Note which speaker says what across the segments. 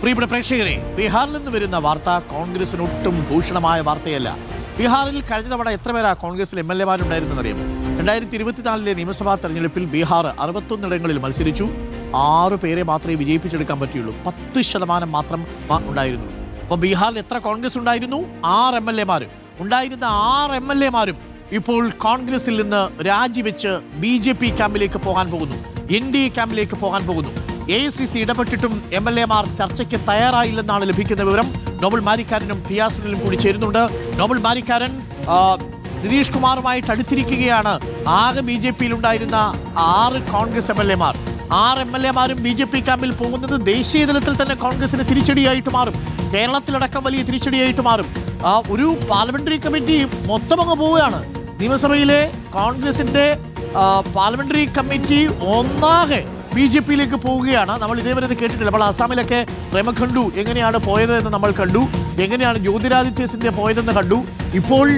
Speaker 1: പ്രിയപ്പെട്ട പ്രേക്ഷകരെ ബീഹാറിൽ നിന്ന് വരുന്ന വാർത്ത കോൺഗ്രസിന് ഒട്ടും ഭൂഷണമായ വാർത്തയല്ല. ബീഹാറിൽ കഴിഞ്ഞ തവണ എത്ര പേരാ കോൺഗ്രസിൽ എം എൽ എമാരുണ്ടായിരുന്നെന്നറിയാമോ രണ്ടായിരത്തി ഇരുപത്തിനാലിലെ നിയമസഭാ തെരഞ്ഞെടുപ്പിൽ ബീഹാർ അറുപത്തൊന്നിടങ്ങളിൽ മത്സരിച്ചു. ആറ് പേരെ മാത്രമേ വിജയിപ്പിച്ചെടുക്കാൻ പറ്റിയുള്ളൂ. പത്ത് ശതമാനം മാത്രം ഉണ്ടായിരുന്നു. അപ്പോൾ ബീഹാറിൽ എത്ര കോൺഗ്രസ് ഉണ്ടായിരുന്നു? ആറ് എം എൽ എമാർ ഉണ്ടായിരുന്ന ആറ് എം എൽ എമാരും ഇപ്പോൾ കോൺഗ്രസിൽ നിന്ന് രാജിവെച്ച് ബി ജെ പി ക്യാമ്പിലേക്ക് പോകാൻ പോകുന്നു. എൻ ഡി എ ക്യാമ്പിലേക്ക് പോകാൻ പോകുന്നു. എ സി സി ഇടപെട്ടിട്ടും എം എൽ എമാർ ചർച്ചയ്ക്ക് തയ്യാറായില്ലെന്നാണ് ലഭിക്കുന്ന വിവരം. നോബൽ മാരിക്കാരനും പിയാസുനിലും കൂടി ചേരുന്നുണ്ട്. നോബൽ മാരിക്കാരൻ നിതീഷ് കുമാറുമായിട്ട് അടുത്തിരിക്കുകയാണ്. ആകെ ബി ജെ പിയിൽ ഉണ്ടായിരുന്ന ആറ് കോൺഗ്രസ് എം എൽ എമാർ ആറ് എം എൽ എമാരും ബി ജെ പി ക്യാമ്പിൽ പോകുന്നത് ദേശീയ തലത്തിൽ തന്നെ കോൺഗ്രസിന് തിരിച്ചടിയായിട്ട് മാറും. കേരളത്തിലടക്കം വലിയ തിരിച്ചടിയായിട്ട് മാറും. ഒരു പാർലമെന്ററി കമ്മിറ്റി മൊത്തം അങ്ങ് പോവുകയാണ്. നിയമസഭയിലെ കോൺഗ്രസിന്റെ പാർലമെന്ററി കമ്മിറ്റി ഒന്നാകെ ബി ജെ പിയിലേക്ക് പോവുകയാണ്. നമ്മൾ ഇതേവരെ ഇത് കേട്ടിട്ടില്ല. നമ്മൾ അസാമിലൊക്കെ പ്രേമഖണ്ഡു എങ്ങനെയാണ് പോയത് എന്ന് നമ്മൾ കണ്ടു. എങ്ങനെയാണ് ജ്യോതിരാദിത്യ സിന്ധ്യ പോയതെന്ന് കണ്ടു. ഇപ്പോൾ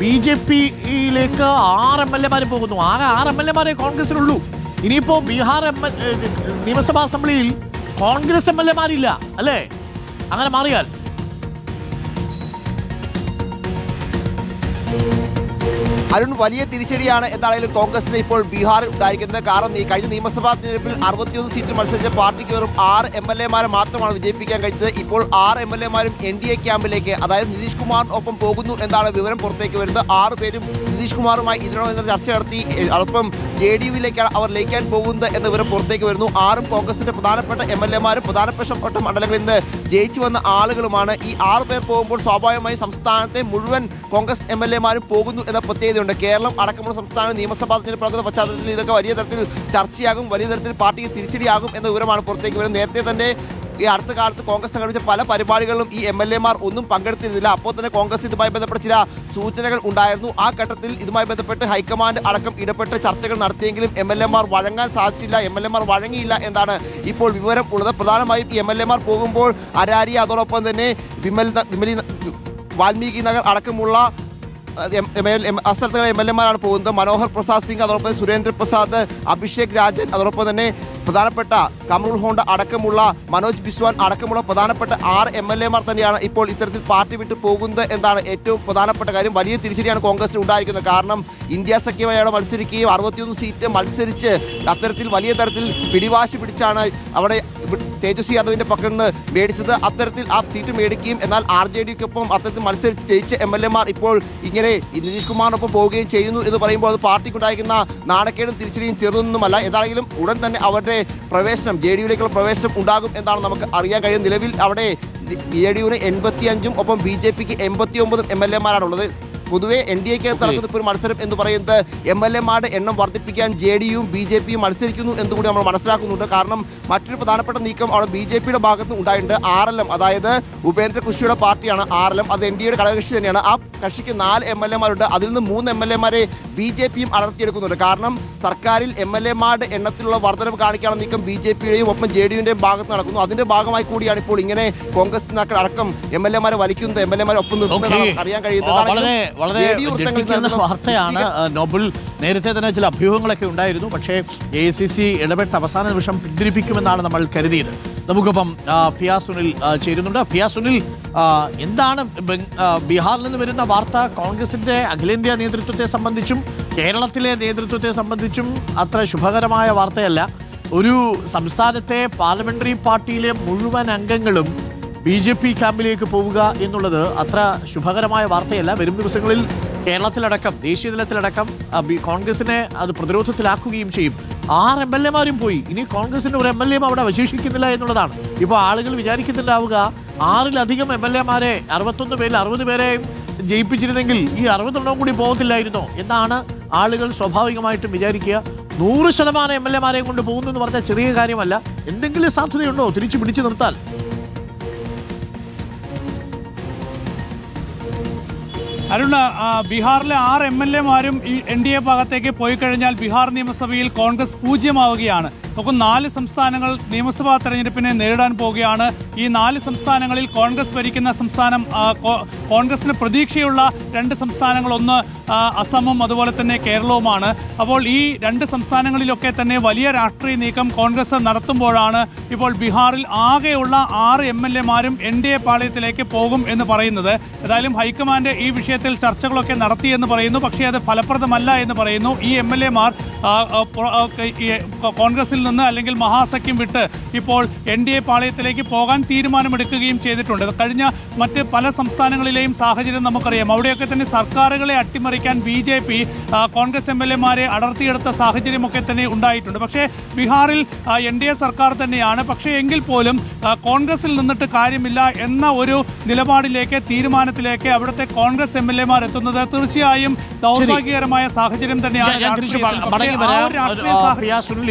Speaker 1: ബി ജെ പിയിലേക്ക് ആറ് എം എൽ എമാർ പോകുന്നു. ആകെ ആറ് എം എൽ എമാരെ കോൺഗ്രസിനുള്ളൂ. ഇനിയിപ്പോ ബീഹാർ എം എൽ നിയമസഭാ അസംബ്ലിയിൽ കോൺഗ്രസ് എം എൽ എമാരില്ല അല്ലേ? അങ്ങനെ മാറിയാൽ.
Speaker 2: അരുൺ വലിയ തിരിച്ചടിയാണ് എന്നാണെങ്കിലും കോൺഗ്രസിന് ഇപ്പോൾ ബീഹാറിൽ ഉണ്ടായിരിക്കുന്നത്. കാരണം കഴിഞ്ഞ നിയമസഭാ തെരഞ്ഞെടുപ്പിൽ അറുപത്തിയൊന്ന് സീറ്റ് മത്സരിച്ച പാർട്ടിക്ക് വെറും ആറ് എം എൽ എമാരെ മാത്രമാണ് വിജയിപ്പിക്കാൻ കഴിഞ്ഞത്. ഇപ്പോൾ ആറ് എം എൽ എമാരും എൻ ഡി എ ക്യാമ്പിലേക്ക് അതായത് നിതീഷ് കുമാറിനൊപ്പം പോകുന്നു എന്നാണ് വിവരം പുറത്തേക്ക് വരുന്നത്. ആറ് പേരും നിതീഷ് കുമാറുമായി ഇതിനോട് ചർച്ച നടത്തി. അല്പം ജെ ഡി യുവിലേക്കാണ് അവർ ലയിക്കാൻ പോകുന്നത് എന്ന വിവരം പുറത്തേക്ക് വരുന്നു. ആറും കോൺഗ്രസിന്റെ പ്രധാനപ്പെട്ട എം എൽ എമാരും പ്രധാനപ്പെട്ട മണ്ഡലങ്ങളിൽ നിന്ന് ജയിച്ചു വന്ന ആളുകളുമാണ്. ഈ ആറ് പേർ പോകുമ്പോൾ സ്വാഭാവികമായി സംസ്ഥാനത്തെ മുഴുവൻ കോൺഗ്രസ് എം എൽ എമാരും പോകുന്നു എന്ന പ്രത്യേകതയുണ്ട്. കേരളം അടക്കമുള്ള സംസ്ഥാന നിയമസഭാ തിരഞ്ഞെടുപ്പ് പശ്ചാത്തലത്തിൽ ഇതൊക്കെ വലിയ തരത്തിൽ ചർച്ചയാകും. വലിയ തരത്തിൽ പാർട്ടിക്ക് തിരിച്ചടിയാകും എന്ന വിവരമാണ് പുറത്തേക്ക് വരുന്നത്. നേരത്തെ തന്നെ ഈ അടുത്ത കാലത്ത് കോൺഗ്രസ് സംഘടിപ്പിച്ച പല പരിപാടികളിലും ഈ എം എൽ എമാർ ഒന്നും പങ്കെടുത്തിരുന്നില്ല. അപ്പോൾ തന്നെ കോൺഗ്രസ് ഇതുമായി ബന്ധപ്പെട്ട ചില സൂചനകൾ ഉണ്ടായിരുന്നു. ആ ഘട്ടത്തിൽ ഇതുമായി ബന്ധപ്പെട്ട് ഹൈക്കമാൻഡ് അടക്കം ഇടപെട്ട് ചർച്ചകൾ നടത്തിയെങ്കിലും എം എൽ എമാർ വഴങ്ങാൻ സാധിച്ചില്ല. എം എൽ എമാർ വഴങ്ങിയില്ല എന്നാണ് ഇപ്പോൾ വിവരം ഉള്ളത്. പ്രധാനമായും ഈ എം എൽ എമാർ പോകുമ്പോൾ അരാരി അതോടൊപ്പം തന്നെ വിമൽ വിമലി വാൽമീകി നഗർ അടക്കമുള്ള സ്ഥലത്തുള്ള എം എൽ എമാരാണ് പോകുന്നത്. മനോഹർ പ്രസാദ് സിംഗ് അതോടൊപ്പം സുരേന്ദ്ര പ്രസാദ് അഭിഷേക് രാജൻ അതോടൊപ്പം തന്നെ പ്രധാനപ്പെട്ട കമൽ ഹോണ്ട അടക്കമുള്ള മനോജ് ബിസ്വാൻ അടക്കമുള്ള പ്രധാനപ്പെട്ട ആറ് എം എൽ എമാർ തന്നെയാണ് ഇപ്പോൾ ഇത്തരത്തിൽ പാർട്ടി വിട്ടു പോകുന്നത് എന്നാണ് ഏറ്റവും പ്രധാനപ്പെട്ട കാര്യം. വലിയ തിരിച്ചടിയാണ് കോൺഗ്രസിന് ഉണ്ടായിരിക്കുന്നത്. കാരണം ഇന്ത്യ സഖ്യമായാണ് മത്സരിക്കുകയും അറുപത്തിയൊന്ന് സീറ്റ് മത്സരിച്ച് അത്തരത്തിൽ വലിയ തരത്തിൽ പിടിവാശി പിടിച്ചാണ് അവിടെ തേജസ്വി യാദവിന്റെ പക്കൽ നിന്ന് മേടിച്ചത്. അത്തരത്തിൽ ആ സീറ്റ് മേടിക്കുകയും എന്നാൽ ആർ ജെ ഡിക്കൊപ്പം അത്തരത്തിൽ മത്സരിച്ച് ജയിച്ച എം എൽ എമാർ ഇപ്പോൾ ഇങ്ങനെ നിതീഷ് കുമാറിനൊപ്പം പോവുകയും ചെയ്യുന്നു എന്ന് പറയുമ്പോൾ അത് പാർട്ടിക്കുണ്ടായിരിക്കുന്ന നാണക്കേടും തിരിച്ചടിയും ചെറുതൊന്നുമല്ല. ഏതാണെങ്കിലും ഉടൻ തന്നെ അവരുടെ പ്രവേശനം ജെ ഡി യുലേക്കുള്ള പ്രവേശനം ഉണ്ടാകും എന്നാണ് നമുക്ക് അറിയാൻ കഴിയുന്നത്. നിലവിൽ അവിടെ ജെ ഡി യുവിന് എൺപത്തി അഞ്ചും ഒപ്പം ബി ജെ പിക്ക് എൺപത്തി ഒമ്പതും എം എൽ എമാരാണുള്ളത് പൊതുവെ എൻ ഡി എക്ക് നടക്കുന്ന ഇപ്പോൾ ഒരു മത്സരം എന്ന് പറയുന്നത് എം എൽ എമാരുടെ എണ്ണം വർദ്ധിപ്പിക്കാൻ ജെ ഡിയും ബി ജെ പിയും മത്സരിക്കുന്നു എന്നുകൂടി നമ്മൾ മനസ്സിലാക്കുന്നുണ്ട്. കാരണം മറ്റൊരു പ്രധാനപ്പെട്ട നീക്കം അവിടെ ബി ജെ പിയുടെ ഭാഗത്ത് ഉണ്ടായിട്ടുണ്ട്. ആർ എൽ എം അതായത് ഉപേന്ദ്ര കൃഷിയുടെ പാർട്ടിയാണ് ആർ എൽ എം. അത് എൻ ഡി എയുടെ ഘടകകക്ഷി തന്നെയാണ്. ആ കക്ഷിക്ക് നാല് എം എൽ എമാരുണ്ട് അതിൽ നിന്ന് മൂന്ന് എം എൽ എമാരെ ബി ജെ പിയും അടർത്തിയെടുക്കുന്നുണ്ട്. കാരണം സർക്കാരിൽ എം എൽ എമാരുടെ എണ്ണത്തിലുള്ള വർധനവ് കാണിക്കാനുള്ള നീക്കം ബി ജെ പിയുടെയും ഒപ്പം ജെ ഡി യുടെയും ഭാഗത്ത് നടക്കുന്നു. അതിന്റെ ഭാഗമായി കൂടിയാണ് ഇപ്പോൾ ഇങ്ങനെ കോൺഗ്രസ് നേതാക്കൾ അടക്കം എം എൽ എമാരെ വലിക്കുന്നത് എം എൽ എമാരെ ഒപ്പം നിർത്തുന്നത് അറിയാൻ കഴിയുന്നത്.
Speaker 1: വളരെ ഞെട്ടിക്കുന്ന വാർത്തയാണ് നോബൽ നേരത്തെ തന്നെ ചില അഭ്യൂഹങ്ങളൊക്കെ ഉണ്ടായിരുന്നു പക്ഷേ എ സി സി ഇടപെട്ട അവസാന നിമിഷം പിന്തിരിപ്പിക്കുമെന്നാണ് നമ്മൾ കരുതിയത്. നമുക്കിപ്പം ആ, സുനിൽ ചേരുന്നുണ്ട്. പിയ സുനിൽ എന്താണ് ബീഹാറിൽ നിന്ന് വരുന്ന വാർത്ത? കോൺഗ്രസിന്റെ അഖിലേന്ത്യാ നേതൃത്വത്തെ സംബന്ധിച്ചും കേരളത്തിലെ നേതൃത്വത്തെ സംബന്ധിച്ചും അത്ര ശുഭകരമായ വാർത്തയല്ല. ഒരു സംസ്ഥാനത്തെ പാർലമെന്ററി പാർട്ടിയിലെ മുഴുവൻ അംഗങ്ങളും ബി ജെ പി ക്യാമ്പിലേക്ക് പോവുക എന്നുള്ളത് അത്ര ശുഭകരമായ വാർത്തയല്ല. വരും ദിവസങ്ങളിൽ കേരളത്തിലടക്കം ദേശീയ തലത്തിലടക്കം കോൺഗ്രസിനെ അത് പ്രതിരോധത്തിലാക്കുകയും ചെയ്യും. ആറ് എം എൽ എമാരും പോയി. ഇനി കോൺഗ്രസിന്റെ ഒരു എം എൽ എയും അവിടെ അവശേഷിക്കുന്നില്ല എന്നുള്ളതാണ്. ഇപ്പോൾ ആളുകൾ വിചാരിക്കുന്നുണ്ടാവുക ആറിലധികം എം എൽ എമാരെ അറുപത്തൊന്ന് പേരിൽ അറുപത് പേരെയും ജയിപ്പിച്ചിരുന്നെങ്കിൽ ഈ അറുപത്തെണ്ണവും കൂടി പോകത്തില്ലായിരുന്നോ എന്നാണ് ആളുകൾ സ്വാഭാവികമായിട്ടും വിചാരിക്കുക. നൂറ് ശതമാനം എം എൽ എമാരെയും കൊണ്ട് പോകുന്നു എന്ന് പറഞ്ഞാൽ ചെറിയ കാര്യമല്ല. എന്തെങ്കിലും സാധ്യതയുണ്ടോ? തിരിച്ചു പിടിച്ചു നിർത്താൻ.
Speaker 3: അരുൺ ബീഹാറിലെ ആറ് എം എൽ എമാരും ഈ എൻ ഡി എ ഭാഗത്തേക്ക് പോയി കഴിഞ്ഞാൽ ബീഹാർ നിയമസഭയിൽ കോൺഗ്രസ് പൂജ്യമാവുകയാണ്. നോക്കൂ നാല് സംസ്ഥാനങ്ങൾ നിയമസഭാ തെരഞ്ഞെടുപ്പിനെ നേരിടാൻ പോവുകയാണ്. ഈ നാല് സംസ്ഥാനങ്ങളിൽ കോൺഗ്രസ് ഭരിക്കുന്ന സംസ്ഥാനം കോൺഗ്രസിന് പ്രതീക്ഷയുള്ള രണ്ട് സംസ്ഥാനങ്ങൾ ഒന്ന് അസമും അതുപോലെ തന്നെ കേരളവുമാണ്. അപ്പോൾ ഈ രണ്ട് സംസ്ഥാനങ്ങളിലൊക്കെ തന്നെ വലിയ രാഷ്ട്രീയ നീക്കം കോൺഗ്രസ് നടത്തുമ്പോഴാണ് ഇപ്പോൾ ബീഹാറിൽ ആകെയുള്ള ആറ് എം എൽ എമാരും എൻ ഡി എ പാളയത്തിലേക്ക് പോകും എന്ന് പറയുന്നത്. ഏതായാലും ഹൈക്കമാൻഡ് ഈ വിഷയത്തിൽ ചർച്ചകളൊക്കെ നടത്തിയെന്ന് പറയുന്നു. പക്ഷേ അത് ഫലപ്രദമല്ല എന്ന് പറയുന്നു. ഈ എം എൽ എമാർ കോൺഗ്രസിൽ നിന്ന് അല്ലെങ്കിൽ മഹാസഖ്യം വിട്ട് ഇപ്പോൾ എൻ ഡി എ പാളയത്തിലേക്ക് പോകാൻ തീരുമാനമെടുക്കുകയും ചെയ്തിട്ടുണ്ട്. കഴിഞ്ഞ മറ്റ് പല സംസ്ഥാനങ്ങളിലെയും സാഹചര്യം നമുക്കറിയാം. അവിടെയൊക്കെ തന്നെ സർക്കാരുകളെ അട്ടിമറിക്കാൻ B J P Congress M L എമാരെ അടർത്തിയെടുത്ത സാഹചര്യമൊക്കെ തന്നെ ഉണ്ടായിട്ടുണ്ട്. പക്ഷേ ബീഹാറിൽ എൻ ഡി എ സർക്കാർ തന്നെയാണ്. പക്ഷേ എങ്കിൽ പോലും കോൺഗ്രസിൽ നിന്നിട്ട് കാര്യമില്ല എന്ന ഒരു നിലപാടിലേക്ക് തീരുമാനത്തിലേക്ക് അവിടുത്തെ കോൺഗ്രസ് എം എൽ എമാർ എത്തുന്നത് തീർച്ചയായും ദൗർഭാഗ്യകരമായ സാഹചര്യം തന്നെയാണ്.
Speaker 1: ഞാൻ- ഞാൻ തിരിച്ചു
Speaker 3: രാഷ്ട്രീയത്തിൽ. പക്ഷേ
Speaker 1: മടങ്ങി
Speaker 3: ആ
Speaker 1: വരാം
Speaker 3: ഒരു രാഷ്ട്രീയ
Speaker 1: ആ,
Speaker 3: സാഹചര്യം
Speaker 1: പ്രിയ സുനിൽ